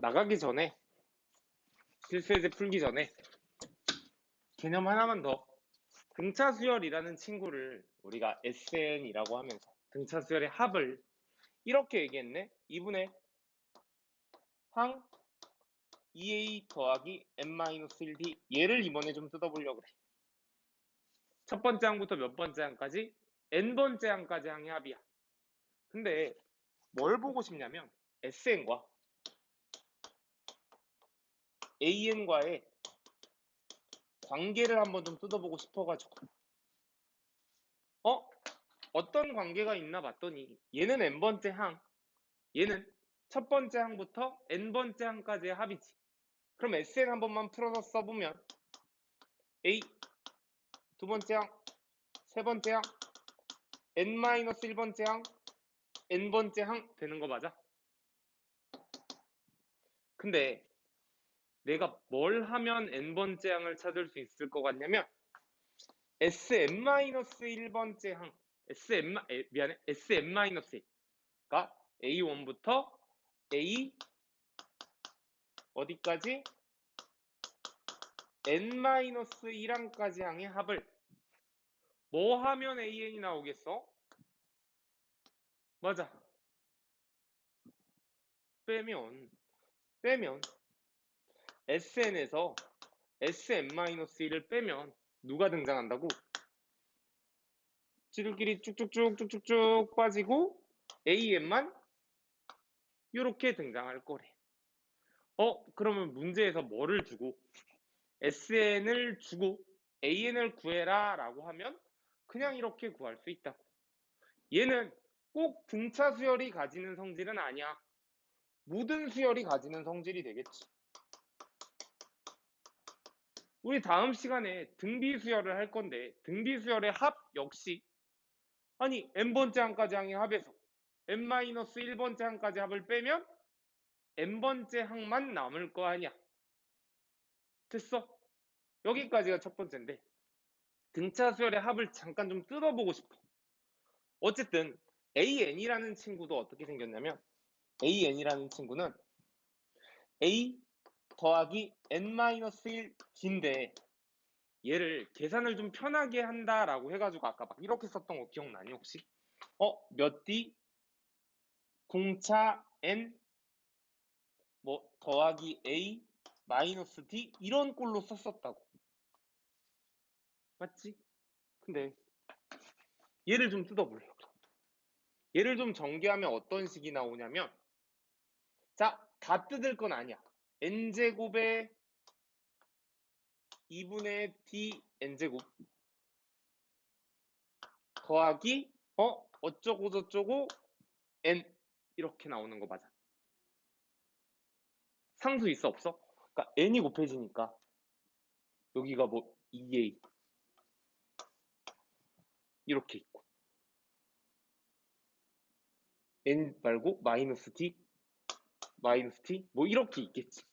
나가기 전에 실수예제 풀기 전에 개념 하나만 더. 등차 수열이라는 친구를 우리가 SN이라고 하면서 등차 수열의 합을 이렇게 얘기했네. 2분의 항 2a 더하기 n-1d 얘를 이번에 좀 뜯어보려고 그래. 첫 번째 항부터 몇 번째 항까지? N번째 항까지 항의 합이야. 근데 뭘 보고 싶냐면 SN과 AN과의 관계를 한번 좀 뜯어보고 싶어가지고 어? 어떤 관계가 있나 봤더니 얘는 n번째 항 얘는 첫 번째 항부터 n번째 항까지의 합이지 그럼 SN 한 번만 풀어서 써보면 A 두 번째 항, 세 번째 항, n-1번째 항, n번째 항 되는 거 맞아? 근데 내가 뭘 하면 n번째 항을 찾을 수 있을 것 같냐면 sn-1번째 항. Sn 에, 미안해. Sn-1가 a1부터 a 어디까지? N-1항까지 항의 합을 뭐 하면 an이 나오겠어? 맞아. 빼면 빼면 SN에서 SM-1을 빼면 누가 등장한다고? 지들끼리 쭉쭉쭉 쭉쭉쭉 빠지고 AM만 이렇게 등장할 거래. 어? 그러면 문제에서 뭐를 주고 SN을 주고 AN을 구해라 라고 하면 그냥 이렇게 구할 수 있다고. 얘는 꼭 등차 수열이 가지는 성질은 아니야. 모든 수열이 가지는 성질이 되겠지. 우리 다음 시간에 등비 수열을 할 건데 등비 수열의 합 역시 아니 n번째 항까지 항의 합에서 n-1번째 항까지 합을 빼면 n번째 항만 남을 거 아니야. 됐어? 여기까지가 첫 번째인데 등차 수열의 합을 잠깐 좀 뜯어보고 싶어. 어쨌든 AN이라는 친구도 어떻게 생겼냐면 AN이라는 친구는 A 더하기 n-1d인데 얘를 계산을 좀 편하게 한다라고 해가지고 아까 막 이렇게 썼던 거 기억나니 혹시? 어? 몇 d? 공차 n 뭐 더하기 a 마이너스 d 이런 꼴로 썼었다고 맞지? 근데 얘를 좀 뜯어보려고 얘를 좀 전개하면 어떤 식이 나오냐면 자 다 뜯을 건 아니야 n제곱에 2분의 d n제곱 더하기 어? 어쩌고 저쩌고 n 이렇게 나오는 거 맞아. 상수 있어 없어? 그러니까 n이 곱해지니까 여기가 뭐 2a 이렇게 있고. n 말고 마이너스 d 마이너스 t 뭐 이렇게 있겠지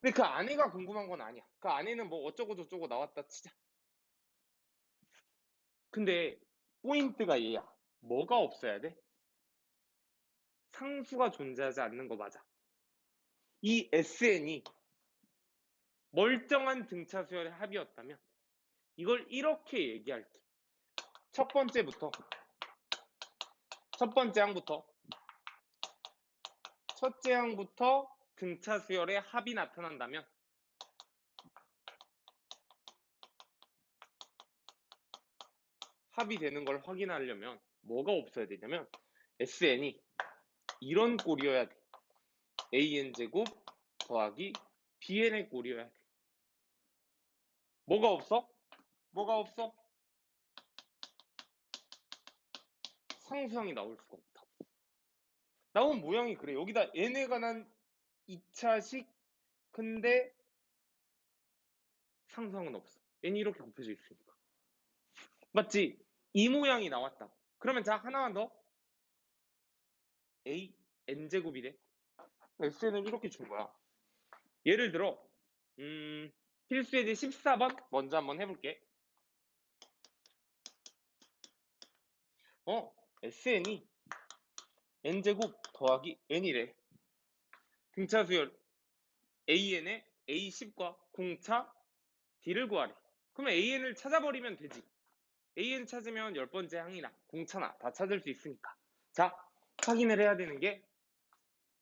근데 그 안에가 궁금한 건 아니야. 그 안에는 뭐 어쩌고 저쩌고 나왔다 치자. 근데 포인트가 얘야. 뭐가 없어야 돼? 상수가 존재하지 않는 거 맞아. 이 SN이 멀쩡한 등차 수열의 합이었다면 이걸 이렇게 얘기할게. 첫 번째부터 첫 번째 항부터 첫째 항부터 등차 수열의 합이 나타난다면 합이 되는 걸 확인하려면 뭐가 없어야 되냐면 SN이 이런 꼴이어야 돼. AN제곱 더하기 BN의 꼴이어야 돼. 뭐가 없어? 뭐가 없어? 상수항이 나올 수가 없다. 나온 모양이 그래. 여기다 n에 관한 2차식 근데 상수항은 없어. n이 이렇게 곱해져 있으니까. 맞지? 이 모양이 나왔다. 그러면 자 하나만 더. a n제곱이 래. SN을 이렇게 준 거야. 예를 들어 음, 필수예제 14번 먼저 한번 해볼게. 어, SN이 n제곱 더하기 n이래. 등차 수열 AN의 A10과 공차 D를 구하래. 그러면 AN을 찾아버리면 되지. AN 찾으면 열 번째 항이나 공차나 다 찾을 수 있으니까. 자, 확인을 해야 되는 게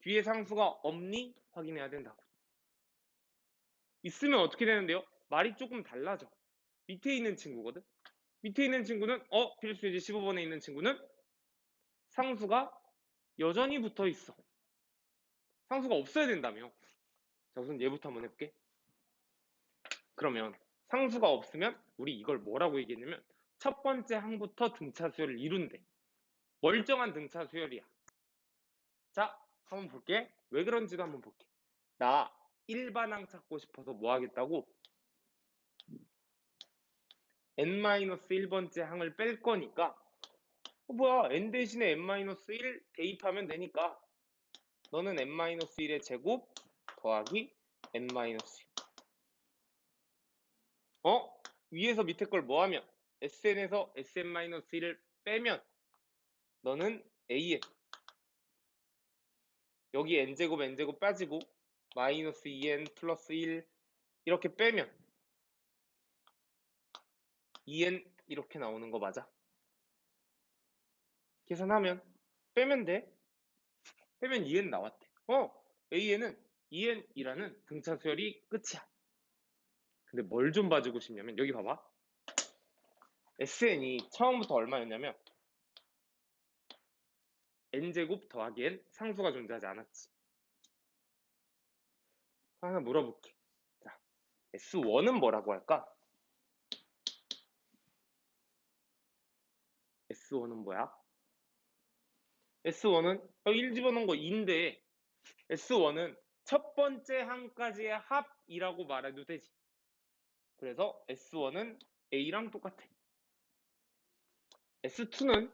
뒤에 상수가 없니? 확인해야 된다고. 있으면 어떻게 되는데요? 말이 조금 달라져. 밑에 있는 친구거든. 밑에 있는 친구는 어 필수지 15번에 있는 친구는 상수가 여전히 붙어 있어. 상수가 없어야 된다며. 자 우선 얘부터 한번 해볼게. 그러면 상수가 없으면 우리 이걸 뭐라고 얘기했냐면 첫 번째 항부터 등차 수열을 이룬대. 멀쩡한 등차 수열이야. 자 한번 볼게. 왜 그런지도 한번 볼게. 나 일반항 찾고 싶어서 뭐 하겠다고? n-1번째 항을 뺄 거니까 어, 뭐야 n 대신에 n-1 대입하면 되니까 너는 n-1의 제곱 더하기 n-1 어? 위에서 밑에 걸 뭐 하면 sn에서 sn-1을 빼면 너는 an 여기 n제곱 n제곱 빠지고 마이너스 2n 플러스 1 이렇게 빼면 2n 이렇게 나오는 거 맞아? 계산하면 빼면 돼. 빼면 2n 나왔대. 어, an은 2n이라는 등차 수열이 끝이야. 근데 뭘 좀 봐주고 싶냐면 여기 봐봐. sn이 처음부터 얼마였냐면 n제곱 더하기 n 상수가 존재하지 않았지. 하나 물어볼게. 자, S1은 뭐라고 할까? S1은 뭐야? S1은 여기 1 집어넣은 거 2인데 S1은 첫 번째 항까지의 합이라고 말해도 되지. 그래서 S1은 A랑 똑같아. S2는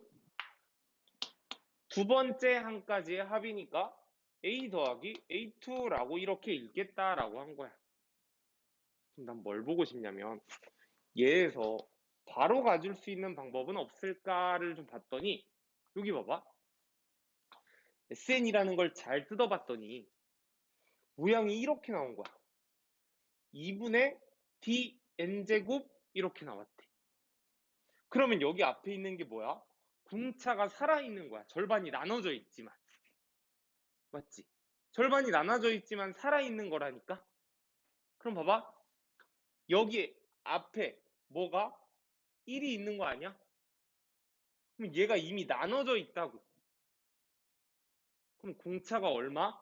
두 번째 항까지의 합이니까 A 더하기 A2라고 이렇게 읽겠다라고 한 거야. 그럼 난 뭘 보고 싶냐면 얘에서 바로 가질 수 있는 방법은 없을까를 좀 봤더니 여기 봐봐. SN이라는 걸 잘 뜯어봤더니 모양이 이렇게 나온 거야. 2분의 dn제곱 이렇게 나왔대. 그러면 여기 앞에 있는 게 뭐야? 궁차가 살아있는 거야. 절반이 나눠져 있지만. 맞지? 절반이 나눠져 있지만 살아있는 거라니까? 그럼 봐봐. 여기 앞에 뭐가 1이 있는 거 아니야? 그럼 얘가 이미 나눠져 있다고. 그럼 공차가 얼마?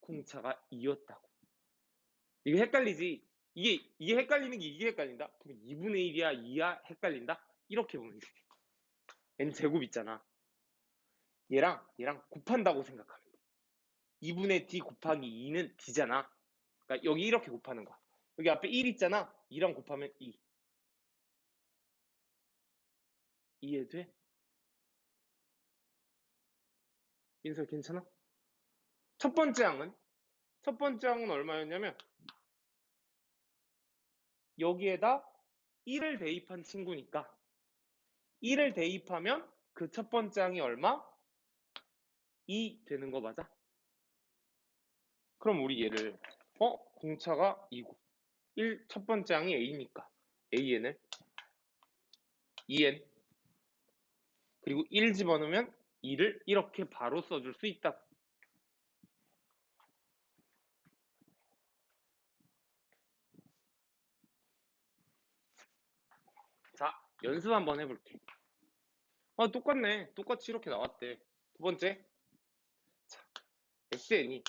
공차가 2였다고. 이게 헷갈리지? 이게, 이게 헷갈리는 게 이게 헷갈린다? 그럼 2분의 1이야, 2야? 헷갈린다? 이렇게 보면 돼. n제곱 있잖아. 얘랑, 얘랑 곱한다고 생각하면 돼. 2분의 d 곱하기 2는 d잖아. 그러니까 여기 이렇게 곱하는 거야. 여기 앞에 1 있잖아. 2랑 곱하면 2. 이해 돼? 민설 괜찮아? 첫 번째 항은 첫 번째 항은 얼마였냐면 여기에다 1을 대입한 친구니까 1을 대입하면 그 첫 번째 항이 얼마? 2 되는 거 맞아? 그럼 우리 얘를 어? 공차가 2고 1 첫 번째 항이 A니까 AN을 2N 그리고 1 집어넣으면 2를 이렇게 바로 써줄 수 있다. 자, 연습 한번 해볼게. 아, 똑같네. 똑같이 이렇게 나왔대. 두 번째. 자, SN이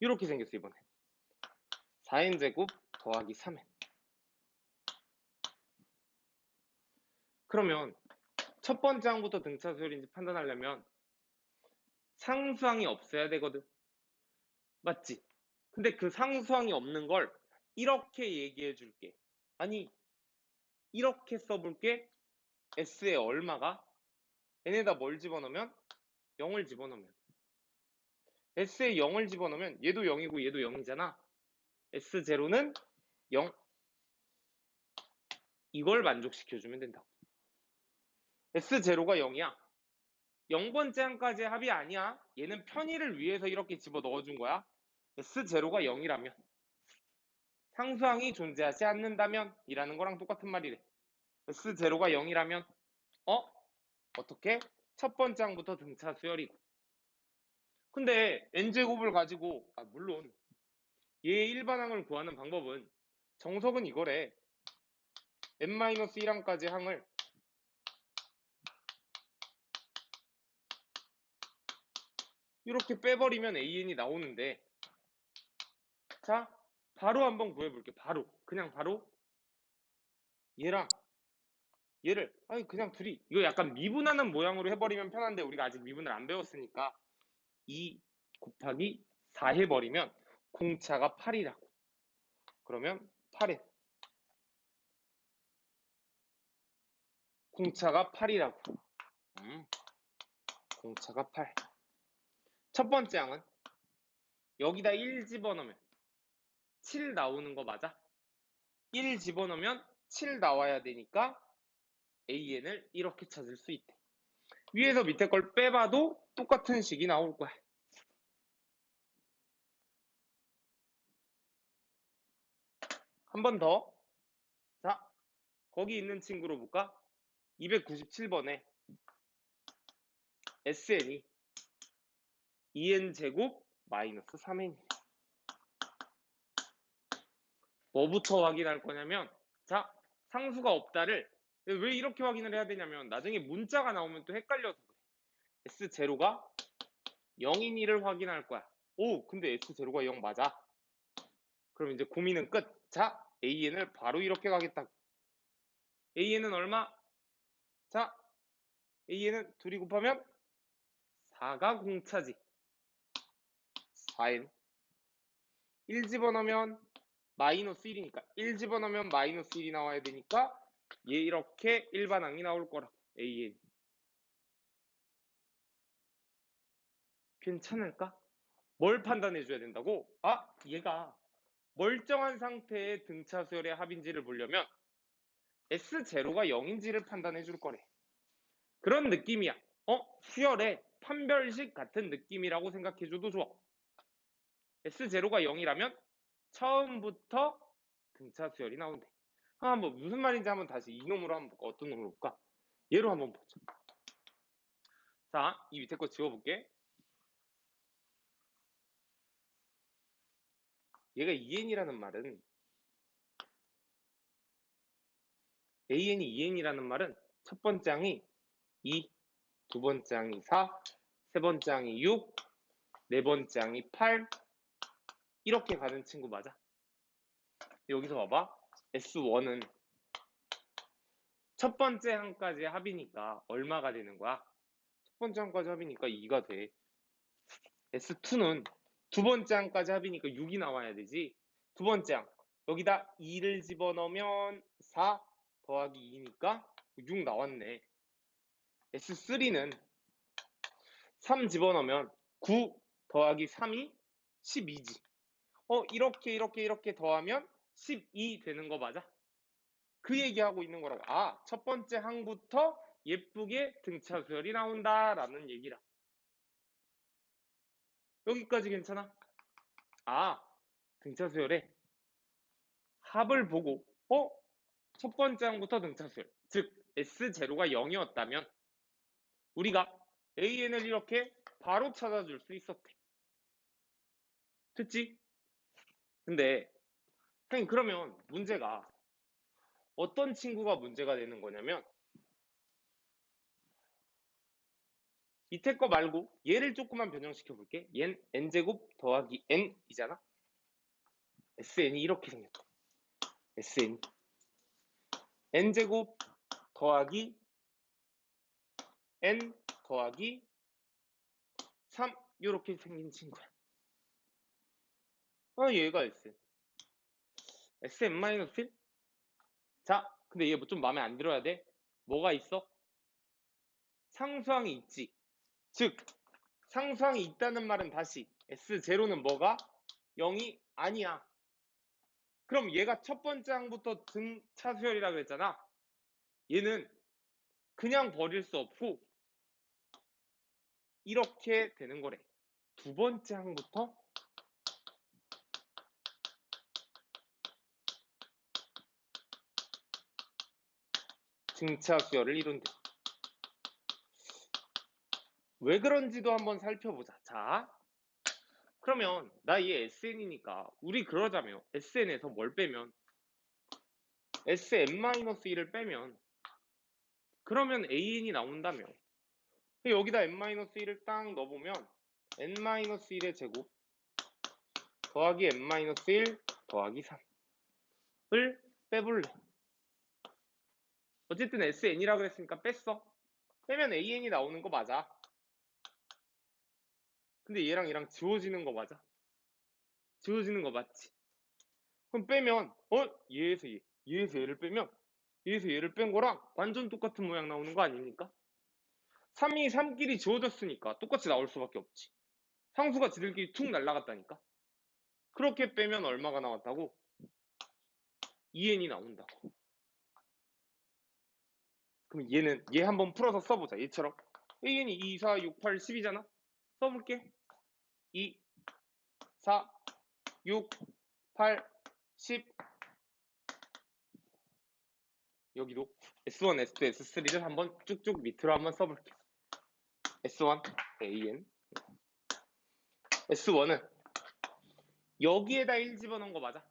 이렇게 생겼어, 이번에. 4n제곱 더하기 3n. 그러면 첫 번째 항부터 등차 수열인지 판단하려면 상수항이 없어야 되거든. 맞지? 근데 그 상수항이 없는 걸 이렇게 얘기해 줄게. 아니, 이렇게 써볼게. S에 얼마가? n에다 뭘 집어넣으면? 0을 집어넣으면. S에 0을 집어넣으면 얘도 0이고 얘도 0이잖아. S0는 0. 이걸 만족시켜주면 된다고. S0가 0이야. 0번째 항까지의 합이 아니야. 얘는 편의를 위해서 이렇게 집어 넣어준 거야. S0가 0이라면. 상수항이 존재하지 않는다면 이라는 거랑 똑같은 말이래. S0가 0이라면 어? 어떻게? 첫 번째 항부터 등차 수열이고. 근데 n제곱을 가지고 아 물론 얘의 일반항을 구하는 방법은 정석은 이거래. n-1항까지 항을 이렇게 빼버리면 an이 나오는데 자 바로 한번 구해볼게 바로. 그냥 바로 얘랑 얘를. 아니 그냥 둘이. 이거 약간 미분하는 모양으로 해버리면 편한데 우리가 아직 미분을 안 배웠으니까 2 곱하기 4 해버리면 공차가 8이라고. 그러면 8에 공차가 8이라고. 음, 공차가 8 첫 번째 항은 여기다 1 집어넣으면 7 나오는 거 맞아? 1 집어넣으면 7 나와야 되니까 AN을 이렇게 찾을 수 있대. 위에서 밑에 걸 빼봐도 똑같은 식이 나올 거야. 한 번 더. 자, 거기 있는 친구로 볼까? 297번에 SN이 2n 제곱 마이너스 3n 뭐부터 확인할 거냐면 자 상수가 없다를 왜 이렇게 확인을 해야 되냐면 나중에 문자가 나오면 또 헷갈려서 그래. S0가 0인 이를 확인할 거야. 오 근데 S0가 0 맞아. 그럼 이제 고민은 끝 자 AN을 바로 이렇게 가겠다고. AN은 얼마? 자 AN은 둘이 곱하면 4가 공차지 4n 1 집어넣으면 마이너스 1이니까. 1 집어넣으면 마이너스 1이 나와야 되니까 얘 이렇게 일반항이 나올 거라고 AN 괜찮을까? 뭘 판단해 줘야 된다고? 아 얘가 멀쩡한 상태의 등차 수열의 합인지를 보려면 S0가 0인지를 판단해 줄 거래. 그런 느낌이야. 어? 수열의 판별식 같은 느낌이라고 생각해 줘도 좋아 S0가 0이라면 처음부터 등차 수열이 나온대. 아, 한번 무슨 말인지 한번 다시 이놈으로 한번 볼까? 어떤 놈으로 볼까? 얘로 한번 보자. 자, 이 밑에 거 지워볼게. 얘가 2n이라는 말은 an이 2n이라는 말은 첫 번째 항이 2, 두 번째 항이 4, 세 번째 항이 6, 네 번째 항이 8, 이렇게 가는 친구 맞아? 여기서 봐봐. S1은 첫 번째 항까지 합이니까 얼마가 되는 거야? 첫 번째 항까지 합이니까 2가 돼. S2는 두 번째 항까지 합이니까 6이 나와야 되지. 두 번째 항. 여기다 2를 집어넣으면 4 더하기 2니까 6 나왔네. S3는 3 집어넣으면 9 더하기 3이 12지. 어, 이렇게, 이렇게, 이렇게 더하면 12 되는 거 맞아? 그 얘기하고 있는 거라고. 아, 첫 번째 항부터 예쁘게 등차 수열이 나온다라는 얘기라. 여기까지 괜찮아? 아, 등차 수열에 합을 보고, 어? 첫 번째 항부터 등차 수열. 즉, S0가 0이었다면, 우리가 AN을 이렇게 바로 찾아줄 수 있었대. 됐지? 근데 선생님 그러면 문제가 어떤 친구가 문제가 되는 거냐면 밑에 거 말고 얘를 조금만 변형시켜 볼게. 얘는 n제곱 더하기 n이잖아. sn이 이렇게 생겼다. sn n제곱 더하기 n 더하기 3 이렇게 생긴 친구야 어, 얘가 S. SM-1? 자, 근데 얘 뭐 좀 마음에 안 들어야 돼? 뭐가 있어? 상수항이 있지. 즉, 상수항이 있다는 말은 다시 S0는 뭐가? 0이 아니야. 그럼 얘가 첫 번째 항부터 등차 수열이라 그랬잖아. 얘는 그냥 버릴 수 없고 이렇게 되는 거래. 두 번째 항부터 등차 수열을 이룬대. 왜 그런지도 한번 살펴보자. 자, 그러면 나 얘 SN이니까 우리 그러자며. SN에서 뭘 빼면? SN-1을 빼면? 그러면 AN이 나온다며. 여기다 N-1을 딱 넣어보면 N-1의 제곱 더하기 N-1 더하기 3을 빼볼래 어쨌든 SN이라 그랬으니까 뺐어 빼면 AN이 나오는 거 맞아 근데 얘랑 얘랑 지워지는 거 맞아? 지워지는 거 맞지? 그럼 빼면 어? 얘에서 얘 얘에서 얘를 빼면 얘에서 얘를 뺀 거랑 완전 똑같은 모양 나오는 거 아닙니까? 3이 3끼리 지워졌으니까 똑같이 나올 수밖에 없지 상수가 지들끼리 툭 날라갔다니까 그렇게 빼면 얼마가 나왔다고? 2n이 나온다고 그럼 얘는 얘 한번 풀어서 써보자 얘처럼. An이 2, 4, 6, 8, 10이잖아? 써볼게. 2, 4, 6, 8, 10 여기도 S1, S2, S3를 한번 쭉쭉 밑으로 한번 써볼게. S1, AN S1은 여기에다 1 집어넣은 거 맞아?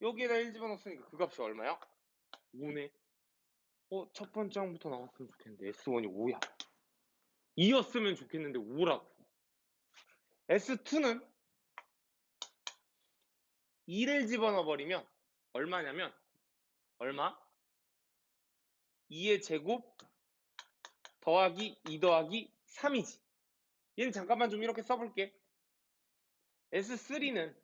여기에다 1 집어넣었으니까 그 값이 얼마야? 5네 어, 첫 번째 항부터 나왔으면 좋겠는데 S1이 5야. 2였으면 좋겠는데 5라고. S2는 2를 집어넣어 버리면 얼마냐면 얼마? 2의 제곱 더하기 2 더하기 3이지. 얘는 잠깐만 좀 이렇게 써볼게. S3는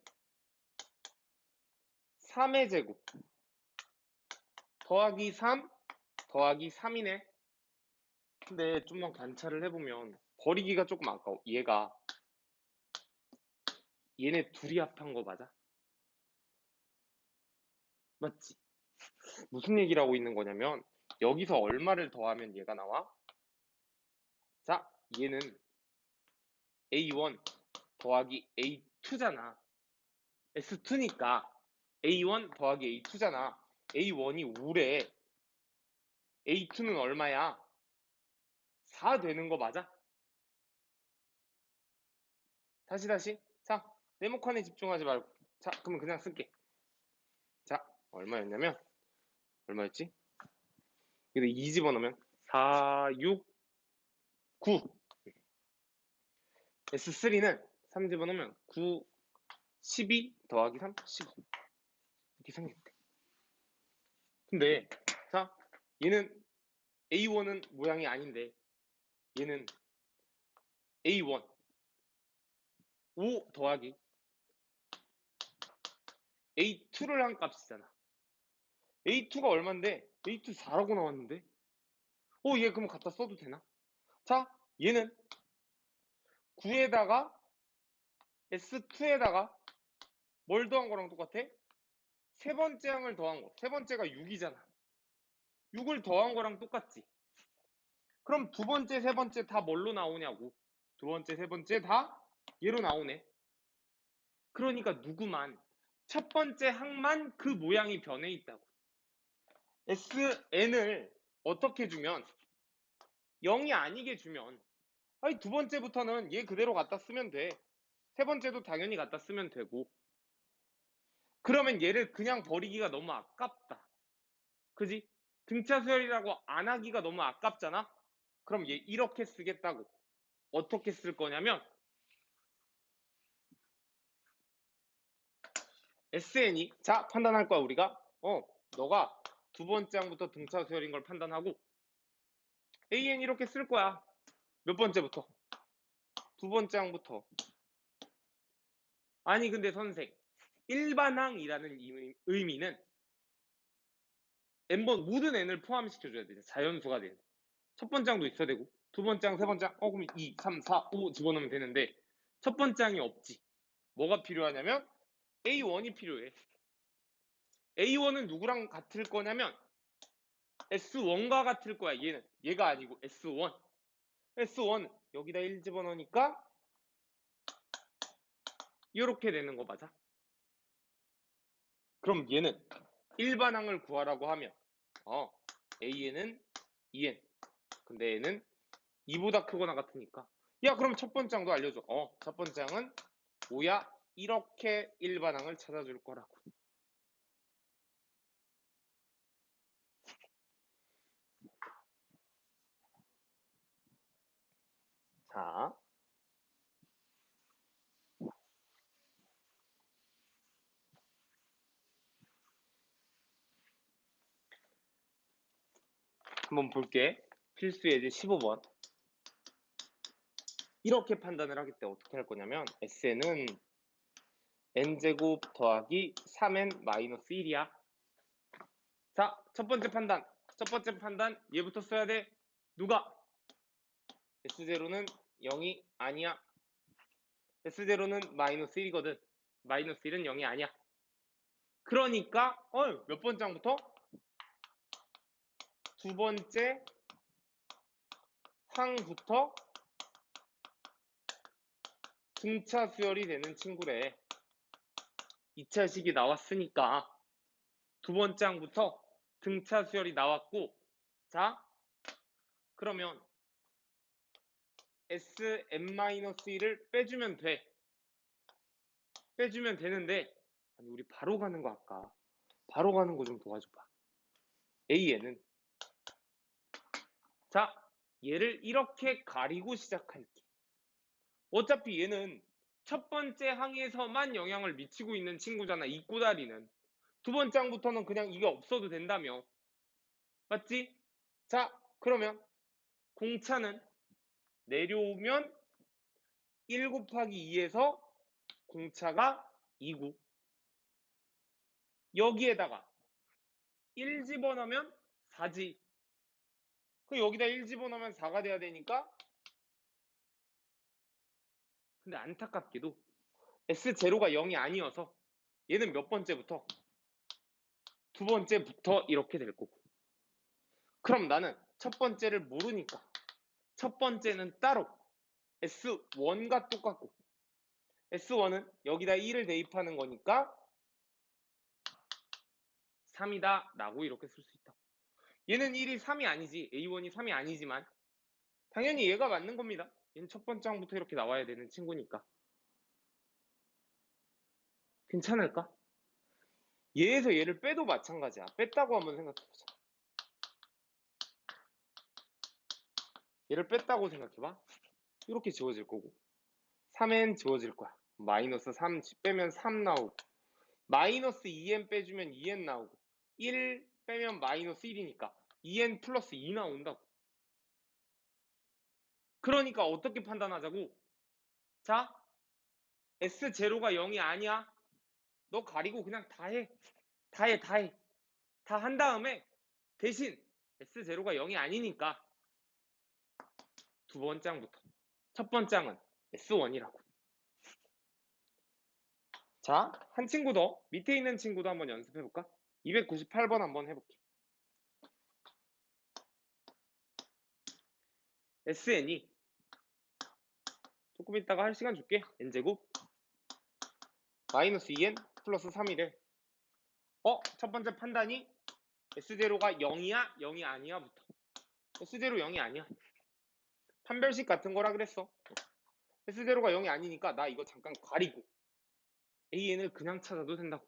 3의 제곱 더하기 3 더하기 3이네 근데 좀만 관찰을 해보면 버리기가 조금 아까워 얘가 얘네 둘이 합한 거 맞아? 맞지? 무슨 얘기를 하고 있는 거냐면 여기서 얼마를 더하면 얘가 나와? 자 얘는 A1 더하기 A2잖아 S2니까 A1 더하기 A2잖아 A1이 5래 A2는 얼마야? 4 되는 거 맞아? 다시 다시. 자 네모칸에 집중하지 말고. 자 그러면 그냥 쓸게. 자 얼마였냐면 얼마였지? 여기다 2 집어넣으면 4, 6, 9 S3는 3 집어넣으면 9, 12 더하기 3, 15 이렇게 생겼대. 근데 자 얘는 A1은 모양이 아닌데 얘는 A1 5 더하기 A2를 한 값이잖아 A2가 얼만데 A2 4라고 나왔는데 어 얘 그럼 갖다 써도 되나 자 얘는 9에다가 S2에다가 뭘 더한 거랑 똑같아? 세 번째 항을 더한 거. 세 번째가 6이잖아. 6을 더한 거랑 똑같지. 그럼 두 번째, 세 번째 다 뭘로 나오냐고. 두 번째, 세 번째 다 얘로 나오네. 그러니까 누구만 첫 번째 항만 그 모양이 변해 있다고. SN을 어떻게 주면 0이 아니게 주면 아니 두 번째부터는 얘 그대로 갖다 쓰면 돼. 세 번째도 당연히 갖다 쓰면 되고. 그러면 얘를 그냥 버리기가 너무 아깝다. 그지? 등차 수열이라고 안 하기가 너무 아깝잖아? 그럼 얘 이렇게 쓰겠다고. 어떻게 쓸 거냐면 SN이 자 판단할 거야 우리가. 어 너가 두 번째 항부터 등차 수열인 걸 판단하고 AN 이렇게 쓸 거야. 몇 번째부터? 두 번째 항부터. 아니 근데 선생 일반항이라는 의미는 n번 모든 n을 포함시켜줘야 돼 자연수가 되는 첫 번째 항도 있어야 되고 두 항, 세 항, 어 그럼 2, 3, 4, 5 집어넣으면 되는데 첫 번째 항이 없지. 뭐가 필요하냐면 A1이 필요해. A1은 누구랑 같을 거냐면 S1과 같을 거야 얘는. 얘가 아니고 S1 S1 여기다 1 집어넣으니까 이렇게 되는 거 맞아? 그럼 얘는 일반항을 구하라고 하면 어 a는 2n 근데 얘는 2보다 크거나 같으니까. 야 그럼 첫 번째 항도 알려줘. 어 첫 번째 항은 5야? 이렇게 일반항을 찾아줄 거라고. 자 한번 볼게. 필수 예제 15번. 이렇게 판단을 하기 때문에 어떻게 할 거냐면 SN은 n제곱 더하기 3n 마이너스 1이야. 자, 첫 번째 판단. 첫 번째 판단 얘부터 써야 돼. 누가? S0는 0이 아니야. S0는 마이너스 1이거든. 마이너스 1은 0이 아니야. 그러니까 어, 몇 번째부터? 두 번째 항부터 등차 수열이 되는 친구래. 2차식이 나왔으니까 두 번째 항부터 등차 수열이 나왔고 자 그러면 Sn-1을 빼주면 돼. 빼주면 되는데 아니 우리 바로 가는 거 아까 바로 가는 거 좀 도와줘 봐. AN은 자, 얘를 이렇게 가리고 시작할게. 어차피 얘는 첫 번째 항에서만 영향을 미치고 있는 친구잖아. 이 꼬다리는. 두 번째 항부터는 그냥 이게 없어도 된다며. 맞지? 자, 그러면 공차는 내려오면 1 곱하기 2에서 공차가 2구. 여기에다가 1 집어넣으면 4지. 그 여기다 1 집어넣으면 4가 돼야 되니까? 근데 안타깝게도 S0가 0이 아니어서 얘는 몇 번째부터? 두 번째부터 이렇게 될 거고. 그럼 나는 첫 번째를 모르니까 첫 번째는 따로 S1과 똑같고 S1은 여기다 1을 대입하는 거니까 3이다 라고 이렇게 쓸 수 있다 얘는 1이 3이 아니지 A1이 3이 아니지만 당연히 얘가 맞는 겁니다. 얘는 첫 번째 항부터 이렇게 나와야 되는 친구니까. 괜찮을까? 얘에서 얘를 빼도 마찬가지야. 뺐다고 한번 생각해보자. 얘를 뺐다고 생각해봐. 이렇게 지워질 거고. 3n 지워질 거야. 마이너스 3 빼면 3 나오고. 마이너스 2n 빼주면 2n 나오고. 1 빼면 마이너스 1이니까 2n 플러스 2 나온다고. 그러니까 어떻게 판단하자고? 자, S0가 0이 아니야. 너 가리고 그냥 다 해. 다 해, 다 해. 다 한 다음에 대신 S0가 0이 아니니까 두 번째 항부터. 첫 번째 항은 S1이라고. 자, 한 친구 더. 밑에 있는 친구도 한번 연습해 볼까? 298번 한번 해볼게. SN이 조금 있다가 할 시간 줄게. n제곱 마이너스 2n 플러스 3이래. 어? 첫 번째 판단이 S0가 0이야? 0이 아니야? 부터. S0 0이 아니야. 판별식 같은 거라 그랬어. S0가 0이 아니니까 나 이거 잠깐 가리고 AN을 그냥 찾아도 된다고.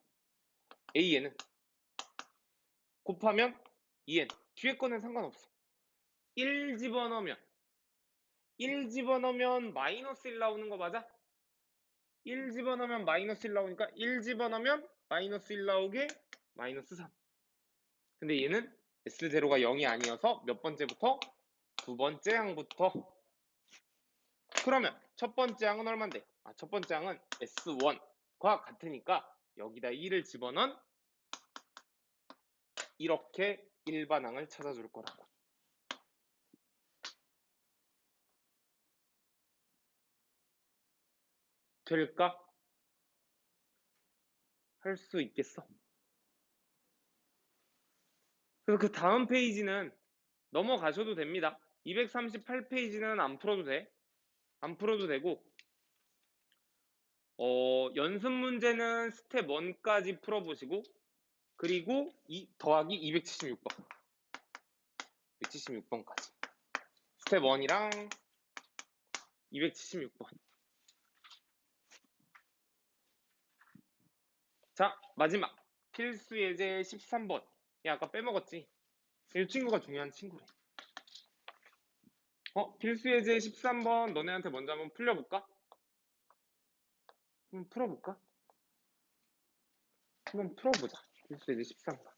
AN은 곱하면 2n. 뒤에 거는 상관없어. 1 집어넣으면 1 집어넣으면 마이너스 1 나오는 거 맞아? 1 집어넣으면 마이너스 1 나오니까 1 집어넣으면 마이너스 1 나오게 마이너스 3. 근데 얘는 S0가 0이 아니어서 몇 번째부터? 두 번째 항부터. 그러면 첫 번째 항은 얼만데? 아, 첫 번째 항은 S1과 같으니까 여기다 2를 집어넣은 이렇게 일반항을 찾아줄 거라고. 될까? 할 수 있겠어? 그래서 그 다음 페이지는 넘어가셔도 됩니다. 238페이지는 안 풀어도 돼. 안 풀어도 되고 어, 연습 문제는 스텝 1까지 풀어보시고 그리고 이 더하기 276번. 276번까지. 스텝 1이랑 276번. 자 마지막. 필수 예제 13번. 야 아까 빼먹었지? 이 친구가 중요한 친구래. 어 필수 예제 13번. 너네한테 먼저 한번 풀려볼까? 한번 풀어볼까? 한번 풀어보자 필수 예제 13번